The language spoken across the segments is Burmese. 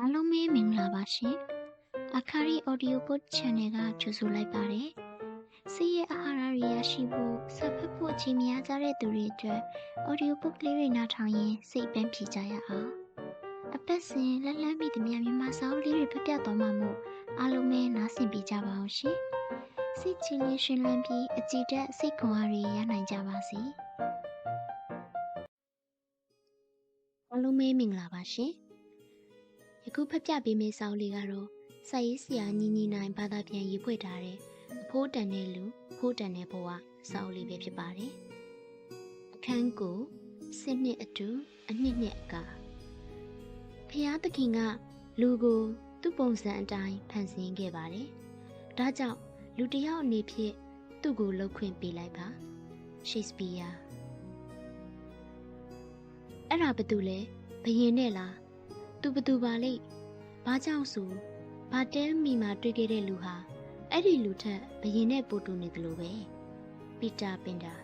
အားလုံးပဲမင်္ဂလာပါရှင်။အခါရီ Audio Book Channel ကကြိုဆိုလိုက်ပါတယ်။စိတ်ရဲ့အာဟာရတွေရရှိဖို့ဆက်ဖက်ဖို့အချိန်များကြတဲ့သူတွေအတွက် Audio Book လေးတွေနားထောင်ရင်စိတ်ပန်းဖြေကြရအောင်။အပတ်စဉ်လက်လန်းမိသမျှမြန်မာစာအုပ်လေးတွေဖတ်ပြသွားမှာမို့အားလုံးပဲနားဆင်ပေးကြပါအောင်ရှင်။စိတ်ချလေးရှင်လန်းပြီးအကြည်တက်စိတ်ခွန်အားတွေရနိုင်ကြပါစေ။အားလုံးပဲမင်္ဂလာပါရှင်။ ယခုဖတ်ပြပေးမယ့်စာအုပ်လေးကတော့စာရေးဆရာညီညီနိုင်ဘာသာပြန်ရေးဖွဲ့ထားတဲ့အဖိုးတန်တဲ့လူဖိုးတန်တဲ့ဘဝစာအုပ်လေးပဲဖြစ်ပါတယ်။အခန်းကိုစစ်နှစ်အတူအနှစ်နှစ်အကဖျားသခင်ကလူကိုသူ့ပုံစံအတိုင်းဖန်ဆင်းခဲ့ပါတယ်။ဒါကြောင့်လူတစ်ယောက်အနေဖြင့်သူ့ကိုလှုပ်ခွင့်ပေးလိုက်ပါ။ရှိတ်စပီးယားအဲ့ဒါဘာတူလဲဘယင်နဲ့လား သူဘသူပါလိမ့်ဘာကြောင့်ဆိုဘာတဲမီမှာတွေ့ခဲ့တဲ့လူဟာအဲ့ဒီလူထက်ဘယင်နဲ့ပိုတူနေတယ်လို့ပဲပီတာပင်တာ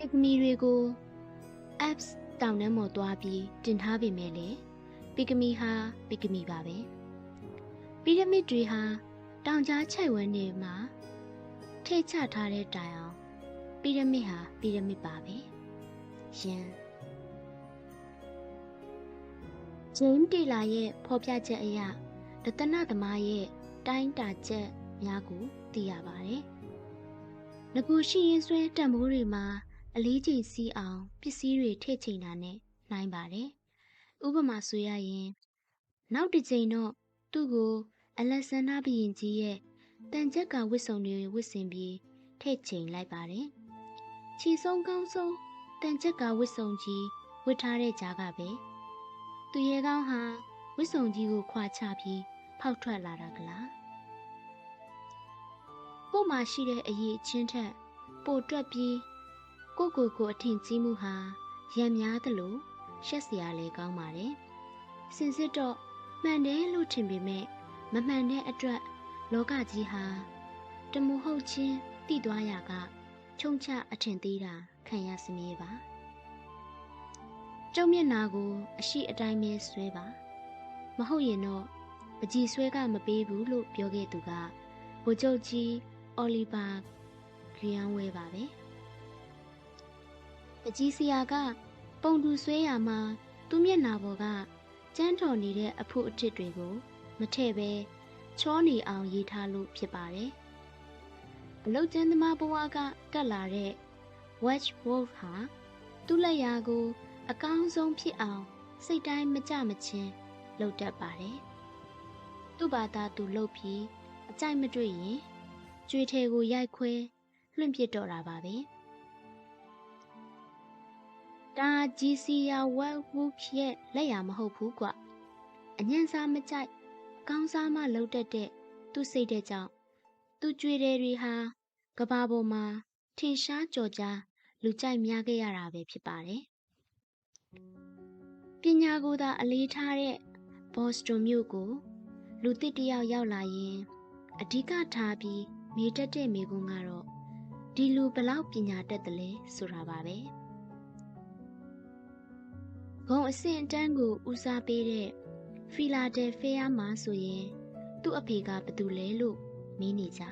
အက်မီတွေကို apps တောင်းနှမ်းမော်သွားပြီးတင်ထားပေမဲ့လေပီကမီဟာပီကမီပါပဲပီရမစ်တွေဟာတောင်ကြားချိုက်ဝန်းနေမှာထိတ်ချထားတဲ့တိုင်အောင်ပီရမစ်ဟာပီရမစ်ပါပဲယင် ဂျိမ်းတီလာရဲ့ဖော်ပြချက်အရဒသနသမားရဲ့တိုင်းတာချက်များကိုသိရပါတယ်။ငကိုရှိရင်ဆွဲတံမိုးတွေမှာအလေးချိန်စီးအောင်ပစ္စည်းတွေထည့်ချိန်တာနဲ့နိုင်ပါတယ်။ဥပမာဆိုရရင် နောက်တစ်ချိန်တော့သူ့ကိုအလက်ဆန္ဒဘုရင်ကြီးရဲ့တန်ချက်ကဝစ်စုံတွေဝစ်စင်ပြီးထည့်ချိန်လိုက်ပါတယ်။ခြေဆုံးကောင်းဆုံးတန်ချက်ကဝစ်စုံကြီးဝစ်ထားတဲ့ကြားကပဲ သူရဲကောင်းဟာဝစ်စုံကြီးကိုခွာချပြီးဖောက်ထွက်လာတာကလားကို့မှာရှိတဲ့အရေးချင်းထက်ပိုတွက်ပြီးကိုကိုကိုအထင်ကြီးမှုဟာရံများသလိုရှက်စရာလည်းကောင်းပါတယ်စင်စစ်တော့မှန်တယ်လို့ထင်ပေမဲ့မမှန်တဲ့အတွက်လောကကြီးဟာတမှုဟုတ်ချင်းတိသွားရာကချုံချအထင်သေးတာခံရစမြဲပါ ကျုံမျက်နာကို အရှိအတိုင်းပဲဆွဲပါ မဟုတ်ရင်တော့ပကြီးဆွဲကမပေးဘူးလို့ပြောခဲ့သူကဗိုလ်ချုပ်ကြီးအော်လီဗာဂရီယန်ဝဲပါပဲပကြီးဆရာက ပုံတူဆွဲရမှာသူ့မျက်နာပေါ်ကကျန်းတော်နေတဲ့အဖို့အထစ်တွေကိုမထည့်ပဲချောနေအောင်ရေးထားလို့ဖြစ်ပါတယ်အလုတ်ကျန်းသမားဘဝကတက်လာတဲ့ Watch Wolf ဟာသူ့လက်ရာကို အကောင်းဆုံးဖြစ်အောင်စိတ်တိုင်းမကြမချင်းလှုပ်တတ်ပါတယ်။သူ့ဘာသာသူလှုပ်ပြီးအကြိုက်မတွေ့ရင်ကြွေထဲကိုရိုက်ခွဲလွှင့်ပစ်တော့တာပါပဲ။ဒါဂျီစီယာဝက်ဝူဖြစ်လက်ရမဟုတ်ဘူးကွ။အညံစားမကြိုက်ကောင်းစားမှလှုပ်တတ်တဲ့သူ့စိတ်တဲ့ကြောင့်သူ့ကြွေတွေတွေဟာကဘာပေါ်မှာထင်ရှားကြော်ကြားလူကြိုက်များခဲ့ရတာပဲဖြစ်ပါတယ်။ ပညာကိုသာအလေးထားတဲ့ဘော့စတွန်မြို့ကို လူတစ်တယောက်ရောက်လာရင်အဓိကထားပြီးမေးတတ်တဲ့မိကွန်းကတော့ဒီလူဘလောက်ပညာတတ်တယ်လဲဆိုတာပါပဲ။ဂုံအဆင့်အတန်းကိုဦးစားပေးတဲ့ဖီလာဒယ်ဖီးယားမှာဆိုရင်သူ့အဖေကဘသူလဲလို့မင်းနေကြ။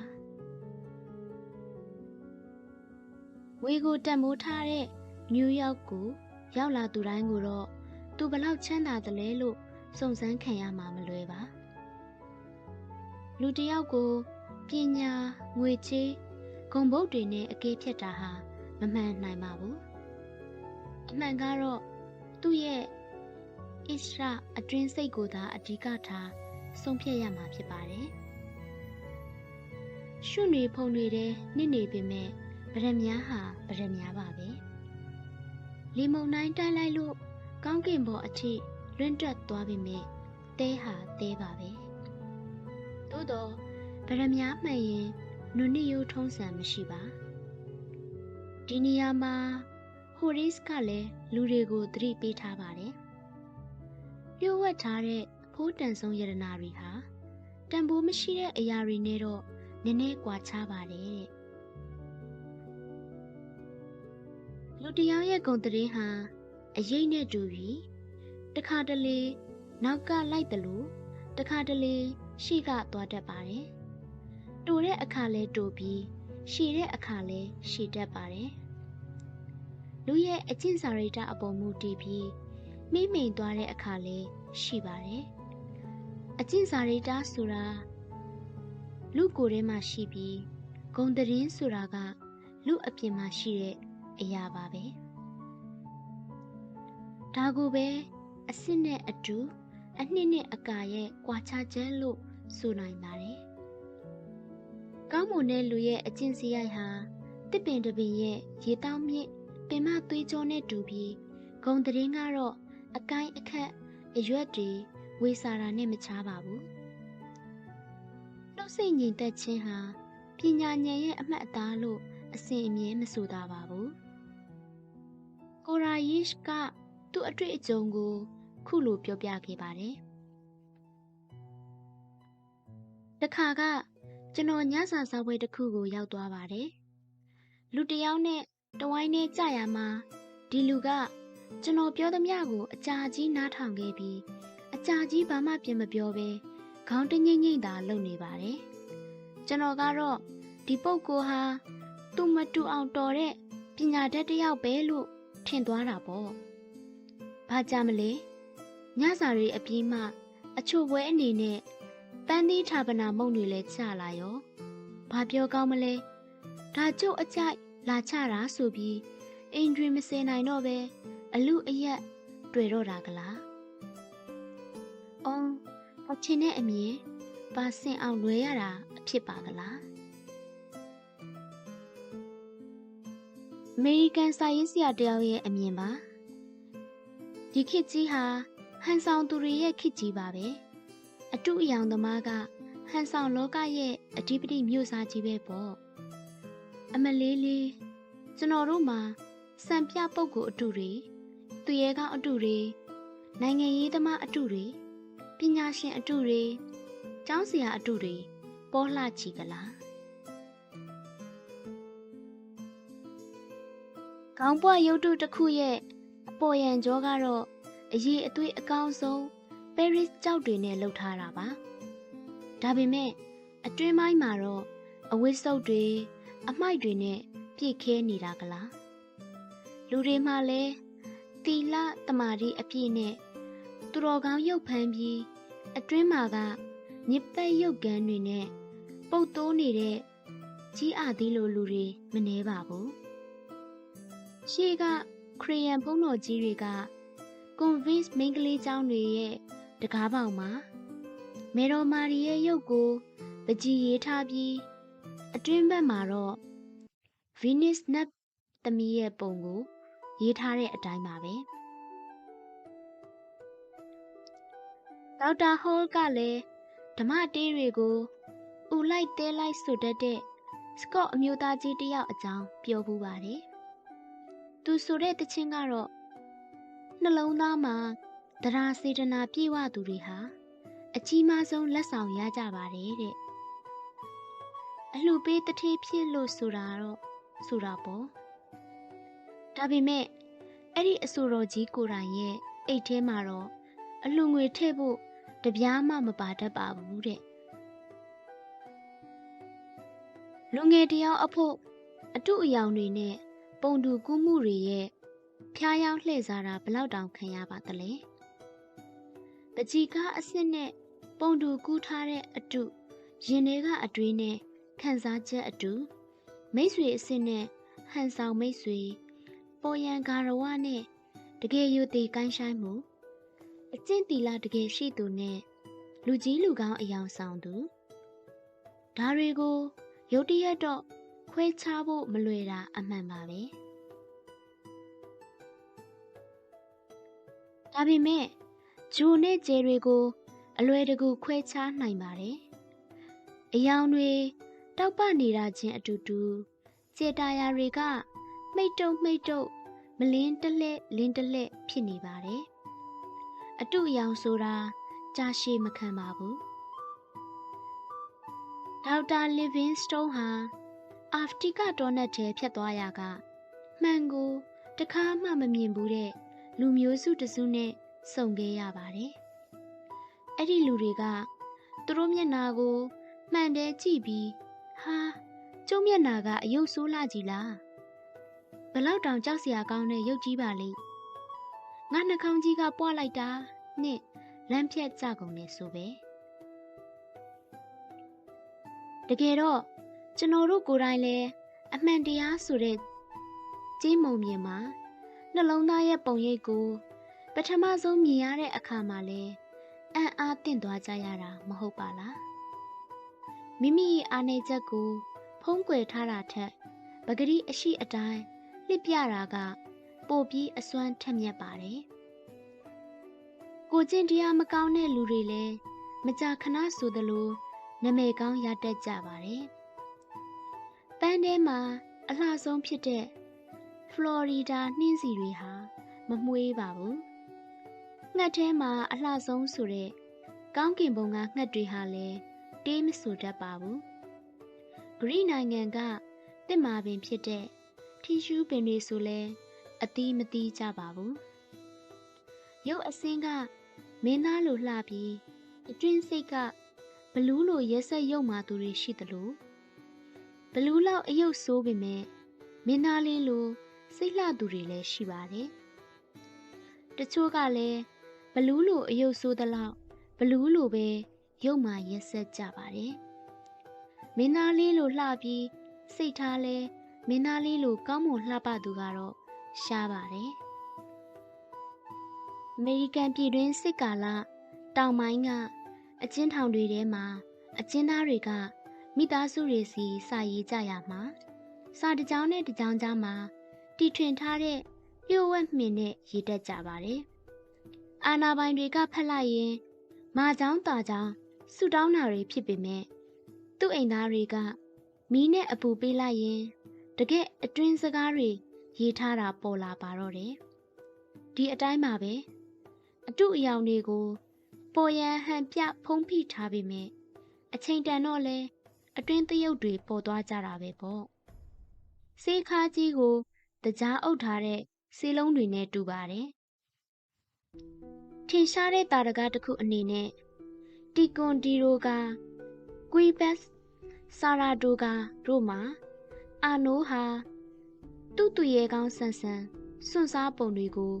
ဝေကိုတန်မိုးထားတဲ့နယူးယောက်ကို ရောက်လာသူတိုင်းကိုတော့သူဘလောက်ချမ်းသာတယ်လဲလို့စုံစမ်းခံရမှာမလွယ်ပါလူတယောက်ကိုပညာငွေချေးဂုံဘုတ်တွေနဲ့အကေးဖြတ်တာဟာမမှန်နိုင်ပါဘူးအမှန်ကတော့သူ့ရဲ့ဣစရာအတွင်းစိတ်ကိုသာအဓိကထားဆုံးဖြတ်ရမှာဖြစ်ပါတယ်ရှုနေဖုံတွေတဲ့နှစ်နေပေမဲ့ဗရမ ्या ဟာဗရမ ्या ပါပဲ လီမုန်တိုင်းတိုက်လိုက်လို့ကောင်းကင်ဘော်အထိလွင့်တွက်သွားပြီမဲ့တဲဟာတဲပါပဲသို့တော့ဗရမ ्या မှန်ရင်နုနစ်ရိုးထုံးစံမရှိပါဒီနေရာမှာဟိုရစ်ကလည်းလူတွေကိုသတိပေးထားပါတယ်လျှို့ဝှက်ထားတဲ့ဖိုးတန်ဆုံးယရနာတွေဟာတန်ဖိုးမရှိတဲ့အရာတွေနဲ့တော့နည်းနည်းကွာခြားပါတယ်တဲ့ လူတယောက်ရဲ့ဂုံတရင်ဟာအရေးနဲ့တူပြီးတခါတလေနောက်ကလိုက်တယ်လို့တခါတလေရှေ့ကသွားတတ်ပါတယ်တူတဲ့အခါလဲတူပြီးရှည်တဲ့အခါလဲရှည်တတ်ပါတယ်လူရဲ့အကျင့်စာရိတ္တအပေါ်မူတည်ပြီးမိမိန်သွားတဲ့အခါလဲရှိပါတယ်အကျင့်စာရိတ္တဆိုတာလူကိုယ်ထဲမှာရှိပြီးဂုံတရင်ဆိုတာကလူအပြင်မှာရှိတဲ့ အရာပါပဲဒါကိုပဲအစ်စ်နဲ့အတူအနှစ်နဲ့အကာရဲ့ကွာခြားချက်လို့ဆိုနိုင်ပါတယ်ကောင်းမွန်တဲ့လူရဲ့အကျင့်စရိုက်ဟာတစ်ပင်တစ်ပင်ရဲ့ရေတောင်းမြင့်ပင်မသွေးကြောနဲ့တူပြီးဂုံတရင်ကတော့အကိုင်းအခက်အရွက်တွေဝေစာတာနဲ့မချပါဘူးနှုတ်ဆက်ငြိမ်သက်ခြင်းဟာပညာဉာဏ်ရဲ့အမှတ်အသားလို့အစဉ်အမြဲမဆိုသာပါဘူး ကိုရာယစ်ကသူ့အတွေ့အကြုံကိုခုလိုပြောပြခဲ့ပါတယ်တခါကကျွန်တော်ညစာစားပွဲတစ်ခုကိုရောက်သွားပါတယ်လူတယောက်နဲ့တဝိုင်းနဲ့ကြာရမှာဒီလူကကျွန်တော်ပြောသမျှကိုအကြာကြီးနားထောင်ခဲ့ပြီးအကြာကြီးဘာမှပြင်မပြောဘဲခေါင်းတငိမ့်ငိမ့်သာလုပ်နေပါတယ်ကျွန်တော်ကတော့ဒီပုတ်ကိုဟာသူ့မတူအောင်တော်တဲ့ပညာတတ်တစ်ယောက်ပဲလို့ ထင်သွားတာပေါ့။ဘာကြမလဲ။ညစာတွေအပြီးမှ အချို့ပွဲအနေနဲ့ပန်းသီးဌာပနာမုံတွေလည်းချလာရော။ဘာပြောကောင်းမလဲ။ဒါကျုပ်အကြိုက်လာချတာဆိုပြီးအင်ဒရီမစင်နိုင်တော့ပဲအလူအရက်တွေ့တော့တာကလား။အော်အချင်းနဲ့အမြင်ပါစင်အောင်လွယ်ရတာအဖြစ်ပါကလား။ အမေရိကန်စာရေးဆရာတယောက်ရဲ့အမြင်ပါဒီခေတ်ကြီးဟာဟန်ဆောင်သူတွေရဲ့ခေတ်ကြီးပါပဲအတုအယောင်သမားကဟန်ဆောင်လောကရဲ့အဓိပတိမြို့စားကြီးပဲပေါ့အမလေးလေးကျွန်တော်တို့မှာစံပြပုတ်ကိုအတုတွေသူရဲကောင်းအတုတွေနိုင်ငံရေးသမားအတုတွေပညာရှင်အတုတွေကျောင်းဆရာအတုတွေပေါ်လှချီကလား ခေါင်းပွားရုပ်တုတစ်ခုရဲ့အပေါ်ယံကြောကတော့အရေးအသွေးအကောင်းဆုံးပဲရစ်ကြောက်တွေနဲ့လှုပ်ထားတာပါဒါပေမဲ့အတွင်းပိုင်းမှာတော့အဝိစုပ်တွေအမိုက်တွေနဲ့ပြည့်ခဲနေတာကလားလူတွေမှလည်းတီလတမာရီအပြည့်နဲ့သူတော်ကောင်းရုပ်ဖမ်းပြီးအတွင်းမှာကညစ်ပတ်ရုပ်ကန်းတွေနဲ့ပုတ်တိုးနေတဲ့ကြီးအသီးလိုလူတွေမနှဲပါဘူး ရှေ့ကခရီးယန်ဘုန်းတော်ကြီးတွေက Convince မိန်းကလေးကျောင်းတွေရဲ့တကားပေါင်မှာမေတော်မာရီရဲ့ရုပ်ကိုပကြီးရေးထားပြီးအတွင်းဘက်မှာတော့ Venus နတ်သမီးရဲ့ပုံကို ရေးထားတဲ့အတိုင်းပါပဲဒေါက်တာဟောလ်ကလည်းဓမ္မတေးတွေကိုဥလိုက်တဲလိုက်ဆိုတတ်တဲ့စကော့အမျိုးသားကြီးတယောက်အကြောင်းပြောပူးပါတယ် သူဆိုတဲ့တခြင်းကတော့နှလုံးသားမှာတရားစေတနာပြည့်ဝသူတွေဟာအကြီးမားဆုံးလက်ဆောင်ရကြပါတယ်တဲ့အလှပေးတထေးဖြစ်လို့ဆိုတာတော့ဆိုတာပေါ့ဒါပေမဲ့အဲ့ဒီအဆိုတော်ကြီးကိုယ်တိုင်ရဲ့အိတ်ထဲမှာတော့အလှငွေထည့်ဖို့တပြားမှမပါတတ်ပါဘူးတဲ့လူငယ်တယောက်အဖို့အတုအယောင်တွေနဲ့ ပုံတူကူးမှုတွေရဲ့ဖျားယောင်းလှည့်စားတာဘလောက်တောင်ခံရပါသလဲတကြီးကားအစ်စ်နဲ့ပုံတူကူးထားတဲ့အတုရင်ထဲကအတွေးနဲ့ခံစားချက်အတူမိတ်ဆွေအစ်စ်နဲ့ဟန်ဆောင်မိတ်ဆွေပေါ်ရန်ဂါရဝနဲ့တကယ်ယူတည်ကိုင်းဆိုင်မှုအကျင့်တီလာတကယ်ရှိသူနဲ့လူကြီးလူကောင်းအယောင်ဆောင်သူဒါတွေကိုရုတ်တရက်တော့ ခွဲခြားဖို့မလွယ်တာအမှန်ပါပဲဒါပေမဲ့ဂျိုနဲ့ဂျယ်တွေကို အလွယ်တကူခွဲခြားနိုင်ပါတယ်အယောင်တွေတောက်ပနေတာချင်းအတူတူကျေတာယာတွေကမိတ်တုံမိတ်တုံမလင်းတလက်လင်းတလက်ဖြစ်နေပါတယ်အတုအယောင်ဆိုတာကြာရှည်မခံပါဘူးဒေါက်တာလီဗင်းစတုန်းဟာ အာဖတိကတော်နတ်ထဲဖြတ်သွားရကမှန်ကိုတခါမှမမြင်ဘူးတဲ့လူမျိုးစုတစုနဲ့စုံခဲ့ရပါတယ်အဲ့ဒီလူတွေကသူတို့မျက်နာကိုမှန်တယ်ကြည့်ပြီးဟာကျုံမျက်နာကအယုတ်ဆိုးလာကြည်လားဘလောက်တောင်ကြောက်စရာကောင်းတဲ့ရုပ်ကြီးပါလိငါနှာခေါင်းကြီးကပွားလိုက်တာနဲ့လမ်းဖြတ်ကြကုန်နေဆိုပဲတကယ်တော့ ကျွန်တော်တို့ကိုယ်တိုင်လည်းအမှန်တရားဆိုတဲ့ကြီးမုံမြင်မှာနှလုံးသားရဲ့ပုံရိပ်ကို ပထမဆုံးမြင်ရတဲ့အခါမှာလဲအံ့အားသင့်သွားကြရတာမဟုတ်ပါလားမိမိအာနေချက်ကိုဖုံးကွယ်ထားတာထက်ပဂတိအရှိအတိုင်းလှစ်ပြတာက ပိုပြီးအစွမ်းထက်မြက်ပါတယ်ကိုကျင့်တရားမကောင်းတဲ့လူတွေလည်းမကြာခဏဆိုသလိုနမဲကောင်းရတတ်ကြပါတယ် ပန်းထဲမှာအလှဆုံးဖြစ်တဲ့ဖလော်ရီဒါနှင်းစီတွေဟာမမွှေးပါဘူးငှက်ထဲမှာအလှဆုံးဆိုတဲ့ကောင်းကင်ဘုံကငှက်တွေဟာလည်းတေးမဆူတတ်ပါဘူးဂရိနိုင်ငံကတစ်မာပင်ဖြစ်တဲ့ထီရှူးပင်တွေဆိုလဲအသီးမသီးကြပါဘူးရုပ်အစင်းကမင်းသားလိုလှပြီးအတွင်းစိတ်ကဘလူးလိုရက်ဆက်ရုပ်မာသူတွေရှိသလို ဘလူးလောက်အယုတ်ဆိုးပေမဲ့မင်းသားလေးလိုစိတ်လှသူတွေလည်းရှိပါတယ်တချို့ကလည်းဘလူးလိုအယုတ်ဆိုးသလောက်ဘလူးလိုပဲရုပ်မာရက်ဆက်ကြပါတယ်မင်းသားလေးလိုလှပြီးစိတ်ထားလဲမင်းသားလေးလိုကောင်းမွန်လှပသူကတော့ရှားပါတယ်အမေရိကန်ပြည်တွင်းစစ်ကာလတောင်ပိုင်းကအကျဉ်းထောင်တွေထဲမှာအကျဉ်းသားတွေက မိသားစုတွေစီစာရေးကြရမှာစာတစ်ကြောင်းနဲ့တစ်ကြောင်းကြားမှာတီထွင်ထားတဲ့လျှို့ဝှက်မှင်နဲ့ရေးတတ်ကြပါတယ်။အာနာပိုင်တွေကဖက်လိုက်ရင်မာချောင်းတာချောင်းဆူတောင်းတာတွေဖြစ်ပေမဲ့သူ့အိမ်သားတွေကမီးနဲ့အပူပေးလိုက်ရင်တကယ်အတွင်းစကားတွေရေးထားတာပေါ်လာပါတော့တယ်။ဒီအတိုင်းပါပဲအတုအယောင်တွေကိုပေါ်ရန်ဟန်ပြဖုံးဖိထားပေမဲ့အချိန်တန်တော့လဲ အတွင်းသရုပ်တွေပေါ်သွားကြတာပဲပေါ့စေးခါကြီးကိုတကြားအုပ်ထားတဲ့စေးလုံးတွေနဲ့တူပါတယ်ထင်ရှားတဲ့တာရကတစ်ခုအနေနဲ့တီကွန်ဒီရိုကကွီဘက်ဆာရာဒိုကတို့မှာအာနိုးဟာသူ့သူရဲကောင်းဆန်ဆန်စွန့်စားပုံတွေကို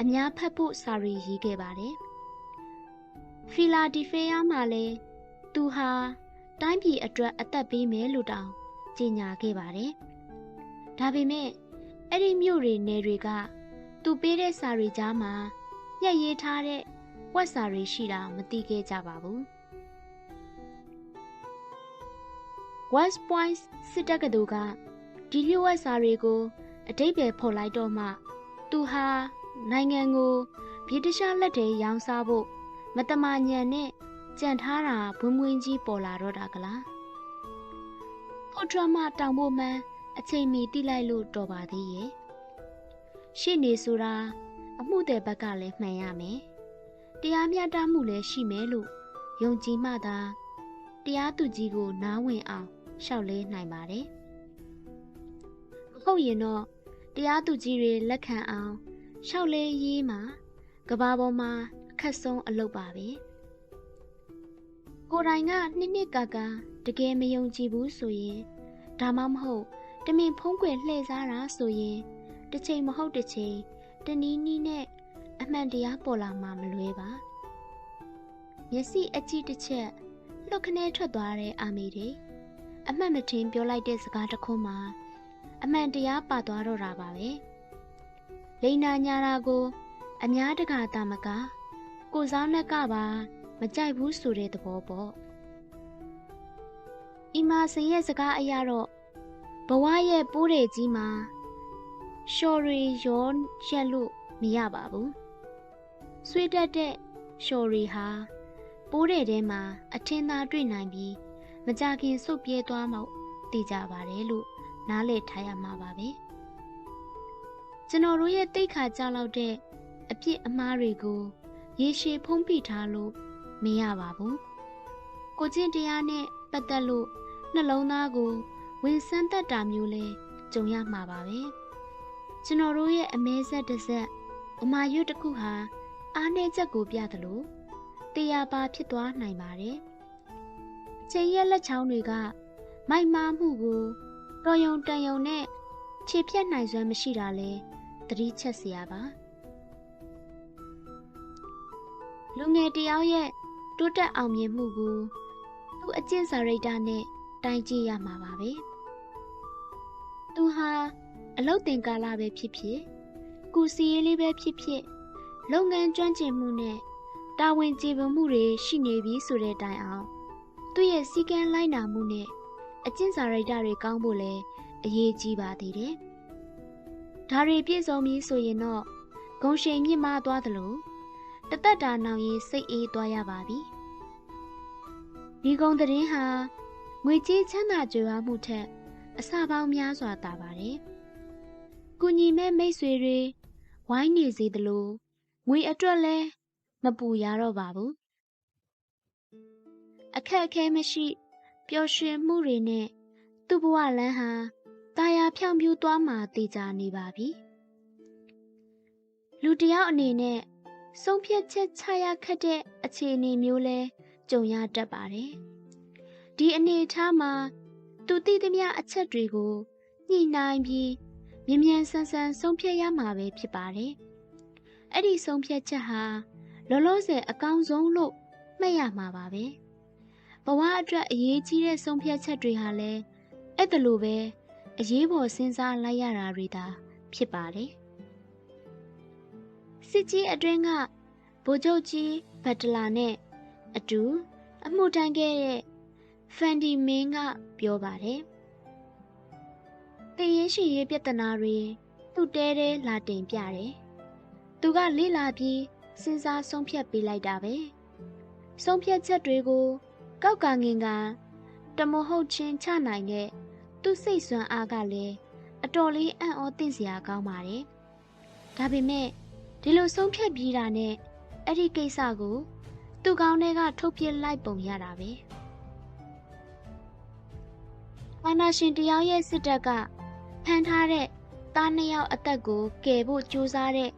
အများဖတ်ဖို့စာရီရေးခဲ့ပါတယ်ဖီလာဒီဖေးယားမှာလည်းသူဟာ တိုင်းပြည်အတွက်အသက်ပေးမယ်လို့တောင်ကြေညာခဲ့ပါတယ်။ဒါပေမဲ့အဲ့ဒီမြို့တွေနယ်တွေကသူပေးတဲ့စာတွေကြားမှာညက်ရေးထားတဲ့ဝက်စာတွေရှိတာမသိခဲ့ကြပါဘူး။ West Point စစ်တပ်ကသူကဒီလျှို့ဝက်စာတွေကိုအတိတ်ပဲဖော်လိုက်တော့မှ သူဟာနိုင်ငံကိုဗြိတိရှလက်ထဲရောင်းစားဖို့မတမာညံနဲ့ ကြံထားတာဘွင်းဘွင်းကြီးပေါ်လာတော့တာကလားဖို့ထရမတောင်ဖို့မှန်းအချိန်မီတိလိုက်လို့တော်ပါသေးရဲ့ရှေ့နေဆိုတာအမှုတဲ့ဘက်ကလည်းမှန်ရမယ်တရားမျှတမှုလည်းရှိမယ်လို့ယုံကြည်မှသာတရားသူကြီးကိုနားဝင်အောင်ရှောက်လဲနိုင်ပါတယ်မဟုတ်ရင်တော့တရားသူကြီးတွေလက်ခံအောင်ရှောက်လဲရေးမှာကဘာပေါ်မှာအခက်ဆုံးအလုပ်ပါပဲ ကိုတိုင်ကနှစ်နှစ်ကာကာတကယ်မယုံကြည်ဘူးဆိုရင်ဒါမှမဟုတ်တမင်ဖုံးကွယ်လှည့်စားတာဆိုရင်တစ်ချိန်မဟုတ်တစ်ချိန်တနည်းနည်းနဲ့အမှန်တရားပေါ်လာမှာမလွဲပါမျက်စိအကြည့်တစ်ချက်လှုပ်ခနဲထွက်သွားတဲ့အာမေတွေအမှတ်မထင်ပြောလိုက်တဲ့စကားတစ်ခုမှအမှန်တရားပါသွားတော့တာပါပဲလိန်နာညာတာကို အများတကာတာမက ကိုစားနှက်ကပါ မကြိုက်ဘူးဆိုတဲ့သဘောပေါ့အီမာစင်ရဲ့စကားအရတော့ဘဝရဲ့ပိုးတဲ့ကြီးမှာရှော်ရီရောရက်လို့မရပါဘူးဆွေးတက်တဲ့ရှော်ရီဟာပိုးတဲ့ထဲမှာအထင်သာတွေ့နိုင်ပြီးမကြခင်စုပ်ပြဲသွားမှသိကြပါတယ်လို့နားလည်ထားရမှာပါပဲကျွန်တော်တို့ရဲ့တိတ်ခါကြောက်လောက်တဲ့အပြစ်အမှားတွေကိုရေရှည်ဖုံးဖိထားလို့ မရပါဘူးကိုချင်းတရားနဲ့ပတ်သက်လို့နှလုံးသားကိုဝင်ဆန်းသက်တာမျိုးလဲကြုံရမှာပါပဲကျွန်တော်တို့ရဲ့အမဲဆက်တစ်ဆက်အမာရွတ်တစ်ခုဟာအားနည်းချက်ကိုပြသလိုတရားပါဖြစ်သွားနိုင်ပါတယ်။ချိန်ရက်လက်ချောင်းတွေက မိုက်မားမှုကိုတော်ယုံတန်ယုံနဲ့ခြေဖြတ်နိုင်စွမ်းမရှိတာလဲသတိချက်စရာပါ။လူငယ်တယောက်ရဲ့ တိုးတက်အောင်မြင်မှုကိုသူ့အကျင့်စာရိတ္တနဲ့တိုင်းကြည့်ရမှာပါပဲ။သူဟာအလုတ်တင်ကာလပဲဖြစ်ဖြစ်ကုစီရေးလေးပဲဖြစ်ဖြစ်လုပ်ငန်းကျွမ်းကျင်မှုနဲ့တာဝန်ကျေပွန်မှုတွေရှိနေပြီဆိုတဲ့တိုင်အောင်သူ့ရဲ့စီကံလိုက်နာမှုနဲ့အကျင့်စာရိတ္တတွေကောင်းဖို့လည်းအရေးကြီးပါသေးတယ်။ဒါတွေပြည့်စုံပြီဆိုရင်တော့ဂုံရှိန်မြင့်မားသွားသလို တသက်တာနောင်ရင်စိတ်အေးသွားရပါပြီ။ဒီကုံသတင်းဟာငွေကြေးချမ်းသာကြွယ်ဝမှုထက်အစပေါင်းများစွာတာပါတယ်။ကုညီမဲ့မိတ်ဆွေတွေဝိုင်းနေစေသလိုငွေအတွက်လဲမပူရတော့ပါဘူးအခက်အခဲမရှိပျော်ရွှင်မှုတွေနဲ့သူ့ဘဝလမ်းဟာတာယာဖြောင်ပြူသွားမှတည်ကြနေပါပြီလူတယောက်အနေနဲ့ ဆုံးဖြတ်ချက်ချရခက်တဲ့အခြေအနေမျိုးလဲကြုံရတတ်ပါတယ်ဒီအနေအထားမှာသူတည်သမျှအချက်တွေကိုညှိနှိုင်းပြီးမြ мян ဆန်းဆန်းဆုံးဖြတ်ရမှာပဲဖြစ်ပါတယ်အဲ့ဒီဆုံးဖြတ်ချက်ဟာလောလောဆယ်အကောင်းဆုံးလို့မှတ်ရမှာပါပဲဘဝအတွက်အရေးကြီးတဲ့ဆုံးဖြတ်ချက်တွေဟာလည်းအဲ့ဒါလိုပဲအရေးပေါ်စဉ်းစားလိုက်ရတာတွေသာဖြစ်ပါတယ် စစ်ကြီးအတွင်းကဗိုလ်ချုပ်ကြီးဘတ်တလာနဲ့အတူအမှုတန်းခဲ့တဲ့ဖန်ဒီမင်းကပြောပါတယ်တည်ရင်ရှိရေးပြဿနာတွေသူ့တဲတဲလာတင်ပြတယ်သူကလေ့လာပြီးစဉ်းစားဆုံးဖြတ်ပေးလိုက်တာပဲဆုံးဖြတ်ချက်တွေကို ကောက်ကငင်ကတမဟုတ်ချင်းချနိုင်တဲ့သူ့စိတ်ဆွမ်းအားကလည်းအတော်လေးအံ့ဩသင့်စရာကောင်းပါတယ်ဒါပေမဲ့ ဒီလိုဆုံးဖြတ်ပြီးတာနဲ့အဲ့ဒီကိစ္စကိုသူ့ကောင်းတွေကထုတ်ပြလိုက်ပုံရတာပဲအာနာရှင်တယောက်ရဲ့စစ်တပ်ကဖမ်းထားတဲ့သားနှစ်ယောက်အသက်ကိုကယ်ဖို့ကြိုးစားတဲ့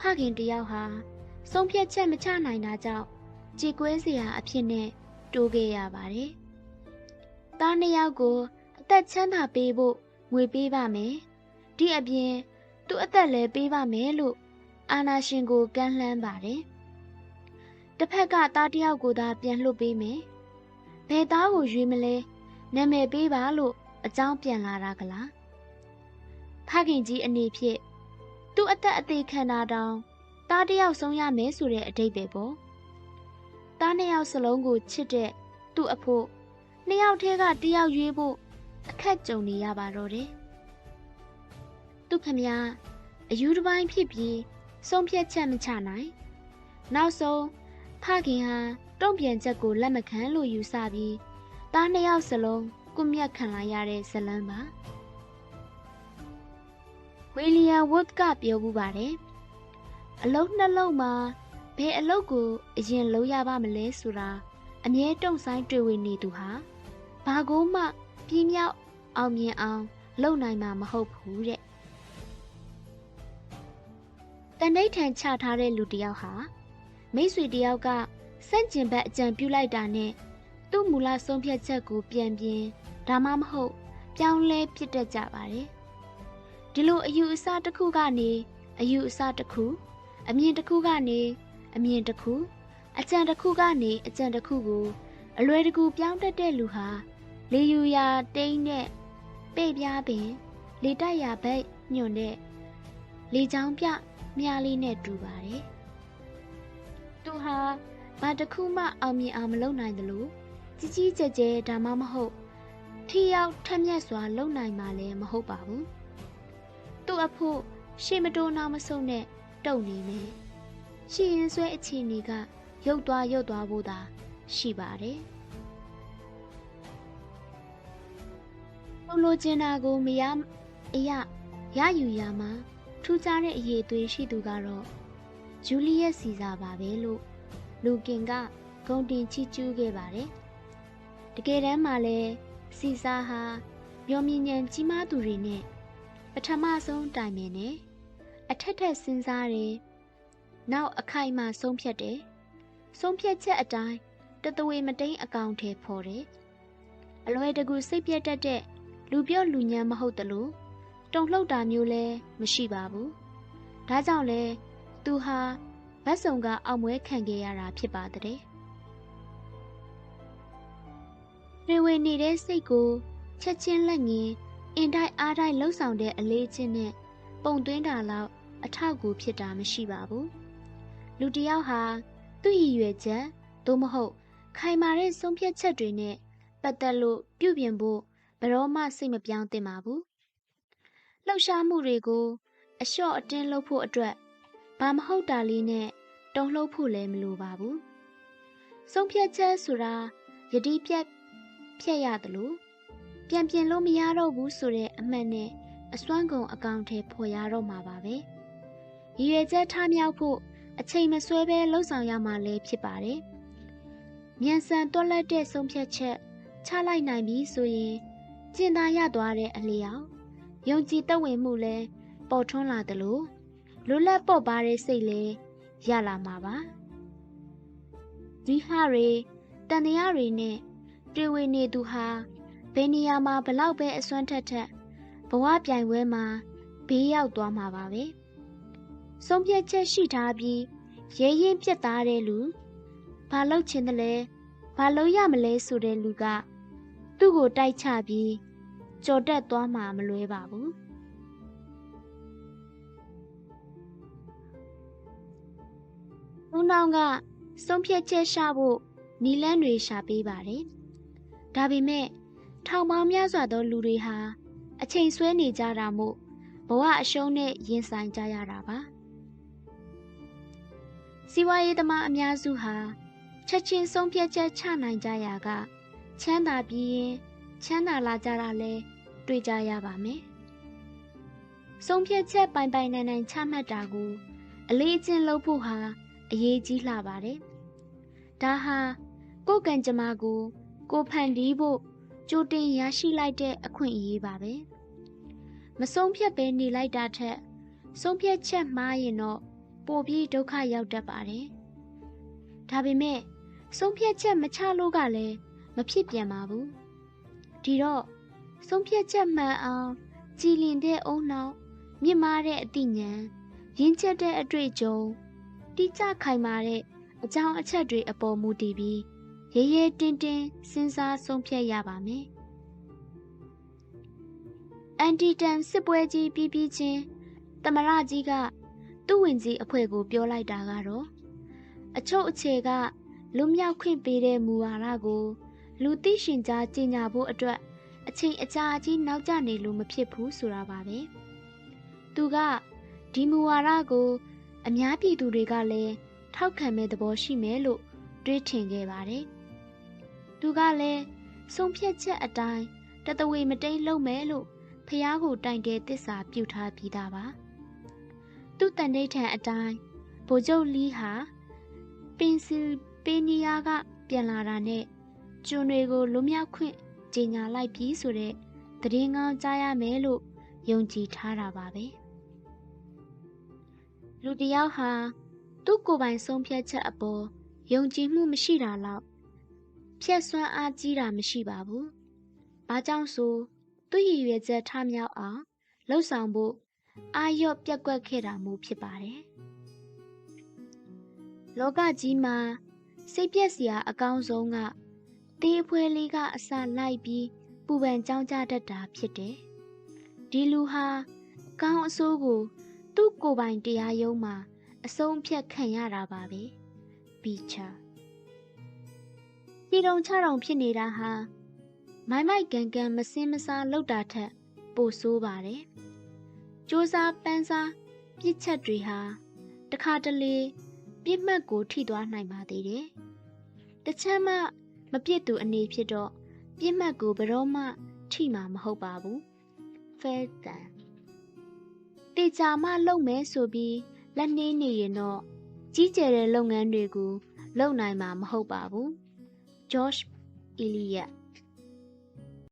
ဖခင်တယောက်ဟာဆုံးဖြတ်ချက်မချနိုင်တာကြောင့်ကြေကွဲစရာအဖြစ်နဲ့တိုးခဲ့ရပါတယ်။သားနှစ်ယောက်ကိုအသက်ချမ်းသာပေးဖို့ငွေပေးပါမယ်။ဒီအပြင်သူ့အသက်လည်းပေးပါမယ်လို့ အာနာရှင်ကိုကမ်းလှမ်းပါတယ်။တစ်ဖက်ကသားတယောက်ကိုသာပြန်လွှတ်ပေးမယ်။ဘယ်သားကိုရွေးမလဲနာမည်ပေးပါလို့အကြောင်းပြန်လာတာကလား။ဖခင်ကြီးအနေဖြင့်သူ့အသက်အသေးခံတာတောင်သားတယောက်ဆုံးရမယ်ဆိုတဲ့အတိတ်ပဲပေါ့သားနှစ်ယောက်စလုံးကိုချစ်တဲ့သူ့အဖို့နှစ်ယောက်ထဲကတယောက်ရွေးဖို့အခက်ကြုံနေရပါတော့တယ်သူခမများအယူတစ်ပိုင်းဖြစ်ပြီး ဆုံးဖြတ်ချက်မချနိုင်နောက်ဆုံးဖခင်ဟာတုံ့ပြန်ချက်ကိုလက်မခံလို့ယူဆပြီးသားနှစ်ယောက်စလုံးကွမျက်ခံလိုက်ရတဲ့ဇလန်းပါဝီလီယံဝုဒ်ကပြောမှုပါတယ်အလုံးနှလုံးမှာဘယ်အလုပ်ကိုအရင်လုပ်ရပါမလဲဆိုတာအမြဲတုံဆိုင်တွေ့ဝေနေသူဟာဘာကိုမှပြင်းမြောက်အောင်မြင်အောင်လုပ်နိုင်မှာမဟုတ်ဘူးတဲ့ တန်ဋိဌံချထားတဲ့လူတယောက်ဟာမိတ်ဆွေတယောက်ကစန့်ကျင်ဘက်အကြံပြုလိုက်တာနဲ့သူ့မူလဆုံးဖြတ်ချက်ကိုပြန်ပြင်းဒါမှမဟုတ် ပြောင်းလဲပြစ်တတ်ကြပါတယ်ဒီလိုအယူအဆတစ်ခုကနေအယူအဆတစ်ခု အမြင်တစ်ခုကနေအမြင်တစ်ခု အကြံတစ်ခုကနေအကြံတစ်ခုကိုအလွယ်တကူပြောင်းတတ်တဲ့လူဟာလေယူရာတိန်းနဲ့ပေ့ပြားပင် လေတိုက်ရာဘက်ညွန့်တဲ့လေချောင်းပြ မြားလေးနဲ့တူပါတယ်။သူဟာဘာတစ်ခုမှအောင်မြင်အောင်မလုပ်နိုင်သလိုကြီးကြီးကျယ်ကျယ်ဒါမှမဟုတ်ထိရောက်ထက်မြက်စွာလုပ်နိုင်မှာလည်းမဟုတ်ပါဘူး။သူ့အဖို့ရှေ့မတိုးနောက်မဆုတ်နဲ့တုံနေမယ်။ရှီရင်ဆွဲအခြေအနေကရုပ်သွားရုပ်သွားဖို့သာရှိပါတယ်။လုံလိုချင်တာကိုမရအရရယူရမှာ ထူးခြားတဲ့အရေးသွေးရှိသူကတော့ဂျူလီယက်စီဇာပါပဲလို့လူကင်ကဂုံတင်ချီးကျူးခဲ့ပါတယ်။တကယ်တမ်းမှာလဲစီဇာဟာမျောမြင်ဉဏ်ကြီးမားသူတွေနဲ့ပထမဆုံးတိုင်ပင်နဲ့အထက်ထက်စဉ်းစားတယ်နောက်အခိုင်အမာဆုံးဖြတ်တယ်ဆုံးဖြတ်ချက်အတိုင်းတသွေမတိန်အကောင့်ထဲဖော်တယ်အလွယ်တကူစိတ်ပြတ်တတ်တဲ့လူပြော့လူညံမဟုတ်တလို့ တုံလှုပ်တာမျိုးလည်းမရှိပါဘူးဒါကြောင့်လဲသူဟာဗတ်စုံကအောက်မွဲခံခဲ့ရတာဖြစ်ပါတဲ့ရေဝေနေတဲ့စိတ်ကိုချက်ချင်းလက်ငင်းအင်တိုက်အားတိုက်လှုပ်ဆောင်တဲ့အလေးချင်းနဲ့ပုံသွင်းတာလောက်အထောက်အကူဖြစ်တာမရှိပါဘူးလူတစ်ယောက်ဟာသူ့ရည်ရွယ်ချက်သို့မဟုတ် ခိုင်မာတဲ့ဆုံးဖြတ်ချက်တွေနဲ့ပတ်သက်လို့ပြုပြင်ဖို့ဘယ်တော့မှစိတ်မပြောင်းသင့်ပါဘူး လှုပ်ရှားမှုတွေကိုအလျှော့အတင်းလုပ်ဖို့အတွက်ဘာမဟုတ်တာလေးနဲ့တုံ့လှုပ်ဖို့လည်းမလိုပါဘူးဆုံးဖြတ်ချက်ဆိုတာယတိပြတ်ဖြတ်ရတယ်လို့ပြန်ပြင်လို့မရတော့ဘူးဆိုတဲ့အမှန်နဲ့အစွမ်းကုန်အကောင့်ထဲဖော်ရတော့မှာပါပဲရည်ရွယ်ချက်ထားမြောက်ဖို့အချိန်မဆွဲဘဲလှုပ်ဆောင်ရမှာလည်းဖြစ်ပါတယ်မြန်ဆန်တွက်လက်တဲ့ဆုံးဖြတ်ချက်ချလိုက်နိုင်ပြီဆိုရင်ကျင်သာရသွားတဲ့အလျောက် ယုံကြည်သက်ဝင်မှုလည်းပေါ်ထွန်းလာတယ်လို့လွတ်လပ်ပေါ်ပါတဲ့စိတ်လည်းရလာမှာပါဒီဟာတွေတန်တရားတွေနဲ့တွေ့ဝေနေသူဟာဘယ်နေရာမှာဘလောက်ပဲအစွမ်းထက်ထက်ဘဝပြိုင်ပွဲမှာဘေးရောက်သွားမှာပါပဲဆုံးဖြတ်ချက်ရှိထားပြီးရဲရင်ပြတ်သားတဲ့လူဘာလုပ်ချင်တယ်လဲဘာလုပ်ရမလဲဆိုတဲ့လူက သူ့ကိုတိုက်ချပြီး ကြော်တက်သွားမှာမလွဲပါဘူးဦးနောင်ကဆုံးဖြတ်ချက်ရှာဖို့နီလန်းတွေရှာပေးပါတယ်ဒါပေမဲ့ထောင်ပေါင်းများစွာသောလူတွေဟာအချိန်ဆွဲနေကြတာမို့ဘဝအရှုံးနဲ့ရင်ဆိုင်ကြရတာပါစီးပွားရေးသမားအများစုဟာချက်ချင်းဆုံးဖြတ်ချက်ချနိုင်ကြရာက ချမ်းသာပြီးရင်ချမ်းသာလာကြတာလဲ တွေ့ကြရပါမယ်ဆုံးဖြတ်ချက်ပိုင်ပိုင်နိုင်နိုင်ချမှတ်တာကိုအလေးအကျင့်လုပ်ဖို့ဟာအရေးကြီးလှပါတယ်ဒါဟာကိုယ်ကံကြမ္မာကိုကိုဖန်တီးဖို့ကြိုတင်ရရှိလိုက်တဲ့အခွင့်အရေးပါပဲမဆုံးဖြတ်ပဲနေလိုက်တာထက်ဆုံးဖြတ်ချက်မှားရင်တော့ပိုပြီးဒုက္ခရောက်တတ်ပါတယ်ဒါပေမဲ့ဆုံးဖြတ်ချက်မချလို့ကလည်းမဖြစ်ပြန်ပါဘူးဒီတော့ ဆုံးဖြတ်ချက်မှန်အောင်ကြည်လင်တဲ့အုံနောက်မြင့်မားတဲ့အသိဉာဏ်ရင်းချက်တဲ့အတွေ့အကြုံတိကျခိုင်မာတဲ့အကြောင်းအချက်တွေအပေါ်မူတည်ပြီးရဲရဲတင်းတင်းစဉ်းစားဆုံးဖြတ်ရပါမယ်။အန်တီတန်စစ်ပွဲကြီးပြီးပြီးချင်းတမရကြီးကသူ့ဝင်ကြီးအဖွဲ့ကိုပြောလိုက်တာကတော့အချုပ်အခြေကလူမြောက်ခွင့်ပေးတဲ့မူဝါဒကို လူသိရှင်ကြားကြီးညာဖို့အတွက် အချိန်အကြာကြီးနောက်ကျနေလို့မဖြစ်ဘူးဆိုတာပါပဲ။သူကဒီမူဝါဒကို အများပြည်သူတွေကလည်းထောက်ခံမဲ့သဘောရှိမယ်လို့တွေးထင်ခဲ့ပါတယ်။သူကလည်းဆုံးဖြတ်ချက်အတိုင်းတတဝေမတိန်လုံးမယ်လို့ဖះကိုတိုင်တဲ့တစ္ဆာပြုထားပြီးသားပါသူ့တန်ဋိဌာန်အတိုင်းဗိုလ်ချုပ်လီဟာပင်စီပေးနီးယားကပြန်လာတာနဲ့ကျွန်းတွေကိုလွမြောက်ခွင့် ကြေညာလိုက်ပြီးဆိုတဲ့သတင်းကောင်းကြားရမယ်လို့ယုံကြည်ထားတာပါပဲလူတယောက်ဟာသူ့ကိုယ်ပိုင်ဆုံးဖြတ်ချက်အပေါ်ယုံကြည်မှုမရှိတာလောက်ဖြက်ဆွမ်းအားကြီးတာမရှိပါဘူး။ဘာကြောင့်ဆိုသူ့ရည်ရွယ်ချက်ထမြောက်အောင်လှုပ်ဆောင်ဖို့အာရော့ပြက်ကွက်ခဲ့တာမျိုးဖြစ်ပါတယ်။လောကကြီးမှာစိတ်ပြက်စရာအကောင်းဆုံးက တေးအဖွဲလေးကအစာလိုက်ပြီးပူပန်ကြောင်းကြတတ်တာဖြစ်တယ်။ဒီလူဟာကောင်းအဆိုးကိုသူ့ကိုယ်ပိုင်တရားရုံးမှာအဆုံးဖြတ်ခံရတာပါပဲ။ပီချာတီတုံချတုံဖြစ်နေတာဟာမိုင်မိုက်ကန်ကန်မစင်းမစားလောက်တာထက်ပိုဆိုးပါတယ်။စူးစားပန်းစားပြစ်ချက်တွေဟာတခါတလေပြစ်မှတ်ကိုထိသွားနိုင်ပါသေးတယ်။တချမ်းမှ မပြစ်သူအနေဖြစ်တော့ပြစ်မှတ်ကိုဘယ်တော့မှထိမှာမဟုတ်ပါဘူး။ဖဲတန်တေချာမှလုံမဲဆိုပြီးလက်နှေးနေရင်တော့ကြီးကျယ်တဲ့လုပ်ငန်းတွေကိုလုပ်နိုင်မှာမဟုတ်ပါဘူး။ George Eliot